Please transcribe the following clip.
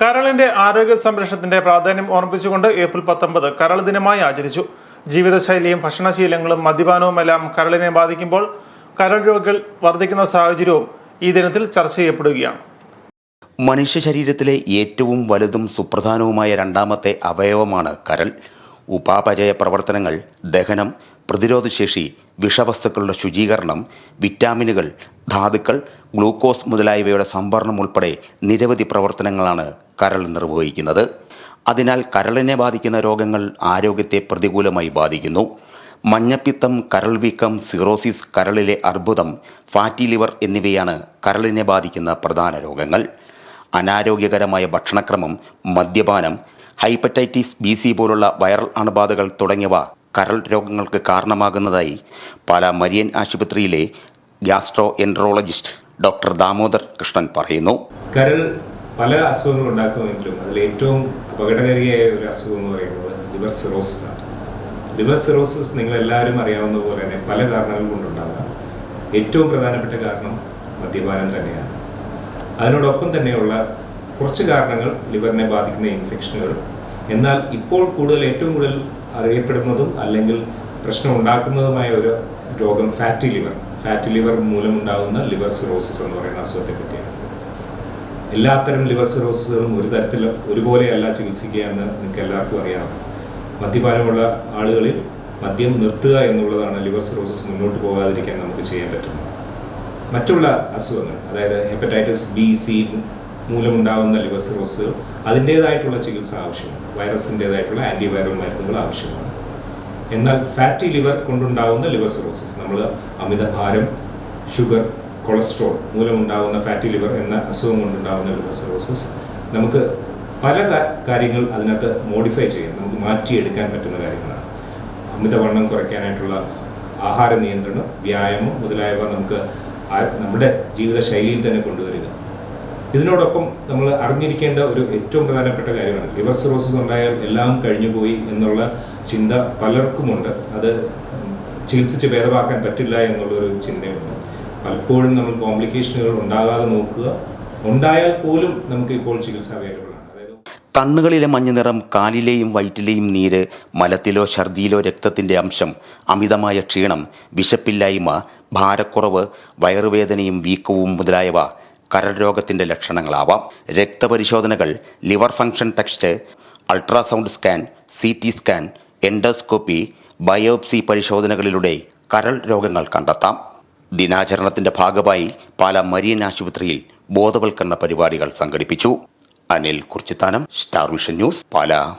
കരളിന്റെ ആരോഗ്യ സംരക്ഷണത്തിന്റെ പ്രാധാന്യം ഓർമ്മിപ്പിച്ചുകൊണ്ട് ഏപ്രിൽ പത്തൊമ്പത് കരൾ ദിനമായി ആചരിച്ചു. ജീവിതശൈലിയും ഭക്ഷണശീലങ്ങളും മദ്യപാനവും എല്ലാം കരളിനെ ബാധിക്കുമ്പോൾ കരൾ രോഗികൾ വർദ്ധിക്കുന്ന സാഹചര്യവും ഈ ദിനത്തിൽ ചർച്ച ചെയ്യപ്പെടുകയാണ്. മനുഷ്യ ശരീരത്തിലെ ഏറ്റവും വലുതും സുപ്രധാനവുമായ രണ്ടാമത്തെ അവയവമാണ് കരൾ. ഉപാപചയ പ്രവർത്തനങ്ങൾ ദഹനം പ്രതിരോധശേഷി വിഷവസ്തുക്കളുടെ ശുചീകരണം വിറ്റാമിനുകൾ ധാതുക്കൾ ഗ്ലൂക്കോസ് മുതലായവയുടെ സംഭരണം ഉൾപ്പെടെ നിരവധി പ്രവർത്തനങ്ങളാണ് കരൾ നിർവഹിക്കുന്നത്. അതിനാൽ കരളിനെ ബാധിക്കുന്ന രോഗങ്ങൾ ആരോഗ്യത്തെ പ്രതികൂലമായി ബാധിക്കുന്നു. മഞ്ഞപ്പിത്തം കരൾ വീക്കം സിറോസിസ് കരളിലെ അർബുദം ഫാറ്റി ലിവർ എന്നിവയാണ് കരളിനെ ബാധിക്കുന്ന പ്രധാന രോഗങ്ങൾ. അനാരോഗ്യകരമായ ഭക്ഷണക്രമം മദ്യപാനം ഹൈപ്പറ്റൈറ്റിസ് ബി സി പോലുള്ള വൈറൽ അണുബാധകൾ തുടങ്ങിയവ കരൾ രോഗങ്ങൾക്ക് കാരണമാകുന്നതായി പാല മരിയൻ ആശുപത്രിയിലെ gastroenterologist doctor Damodar Krishnan പറയുന്നു. കരൾ പല അസുഖങ്ങൾ ഉണ്ടാക്കുമെങ്കിലും അതിൽ ഏറ്റവും അപകടകാരിയായ ഒരു അസുഖം എന്ന് പറയുന്നത് ലിവർ സിറോസിസ് ആണ്. ലിവർ സിറോസിസ് നിങ്ങൾ എല്ലാവരും അറിയാവുന്ന പോലെ തന്നെ പല കാരണങ്ങൾ കൊണ്ടുണ്ടാകാം. ഏറ്റവും പ്രധാനപ്പെട്ട കാരണം മദ്യപാനം തന്നെയാണ്. അതിനോടൊപ്പം തന്നെയുള്ള കുറച്ച് കാരണങ്ങൾ ലിവറിനെ ബാധിക്കുന്ന ഇൻഫെക്ഷനുകൾ. എന്നാൽ ഇപ്പോൾ കൂടുതൽ ഏറ്റവും കൂടുതൽ അറിയപ്പെടുന്നതും അല്ലെങ്കിൽ പ്രശ്നം ഉണ്ടാക്കുന്നതുമായ ഒരു രോഗം ഫാറ്റി ലിവർ. ഫാറ്റി ലിവർ മൂലമുണ്ടാകുന്ന ലിവർ സിറോസിസ് എന്ന് പറയുന്ന അസുഖത്തെ പറ്റിയാണ്. എല്ലാത്തരം ലിവർ സിറോസിസുകളും ഒരു തരത്തിൽ ഒരുപോലെയല്ല ചികിത്സിക്കുക എന്ന് നിങ്ങൾക്ക് എല്ലാവർക്കും അറിയാം. മദ്യപാനമുള്ള ആളുകളിൽ മദ്യം നിർത്തുക എന്നുള്ളതാണ് ലിവർ സിറോസിസ് മുന്നോട്ട് പോകാതിരിക്കാൻ നമുക്ക് ചെയ്യാൻ പറ്റുന്നത്. മറ്റുള്ള അസുഖങ്ങൾ അതായത് ഹെപ്പറ്റൈറ്റിസ് ബി സി മൂലമുണ്ടാകുന്ന ലിവർ സിറോസുകൾ അതിന്റേതായിട്ടുള്ള ചികിത്സ ആവശ്യമാണ്. വൈറസിന്റേതായിട്ടുള്ള ആന്റിവൈറൽ മരുന്നുകൾ ആവശ്യമാണ്. എന്നാൽ ഫാറ്റി ലിവർ കൊണ്ടുണ്ടാകുന്ന ലിവർ സിറോസിസ് നമ്മൾ അമിതഭാരം ഷുഗർ കൊളസ്ട്രോൾ മൂലമുണ്ടാകുന്ന ഫാറ്റി ലിവർ എന്ന അസുഖം കൊണ്ടുണ്ടാകുന്ന ലിവർ സിറോസിസ് നമുക്ക് പല കാര്യങ്ങൾ അതിനകത്ത് മോഡിഫൈ ചെയ്യാം. നമുക്ക് മാറ്റിയെടുക്കാൻ പറ്റുന്ന കാര്യങ്ങളാണ്. അമിതവണ്ണം കുറയ്ക്കാനായിട്ടുള്ള ആഹാര നിയന്ത്രണം വ്യായാമം മുതലായവ നമുക്ക് നമ്മുടെ ജീവിതശൈലിയിൽ തന്നെ കൊണ്ടുവരിക. ഇതിനോടൊപ്പം നമ്മൾ അറിഞ്ഞിരിക്കേണ്ട ഒരു ഏറ്റവും പ്രധാനപ്പെട്ട കാര്യമാണ്. ലിവർ സിറോസിസ് ഉണ്ടായാൽ എല്ലാം കഴിഞ്ഞു പോയി എന്നുള്ള ചിന്ത പലർക്കുമുണ്ട്. അത് ചികിത്സിച്ച് ഭേദമാക്കാൻ പറ്റില്ല എന്നുള്ളൊരു ചിന്തയുണ്ട്. പലപ്പോഴും നമ്മൾ കോംപ്ലിക്കേഷനുകൾ ഉണ്ടാകാതെ നോക്കുക. ഉണ്ടായാൽ പോലും നമുക്ക് ഇപ്പോൾ ചികിത്സ അവൈലബിൾ കണ്ണുകളിലെ മഞ്ഞ മഞ്ഞനിറം കാലിലെയും വയറ്റിലെയും നീര് മലത്തിലോ ഛർദിയിലോ രക്തത്തിന്റെ അംശം അമിതമായ ക്ഷീണം വിശപ്പില്ലായ്മ ഭാരക്കുറവ് വയറുവേദനയും വീക്കവും മുതലായവ കരൾ രോഗത്തിന്റെ ലക്ഷണങ്ങളാവാം. രക്തപരിശോധനകൾ liver function test ultrasound scan C T scan endoscopy biopsy പരിശോധനകളിലൂടെ കരൾ രോഗങ്ങൾ കണ്ടെത്താം. ദിനാചരണത്തിന്റെ ഭാഗമായി പാല മരിയൻ ആശുപത്രിയിൽ ബോധവൽക്കരണ പരിപാടികൾ സംഘടിപ്പിച്ചു. Anil Kurichithanam star vision news Pala.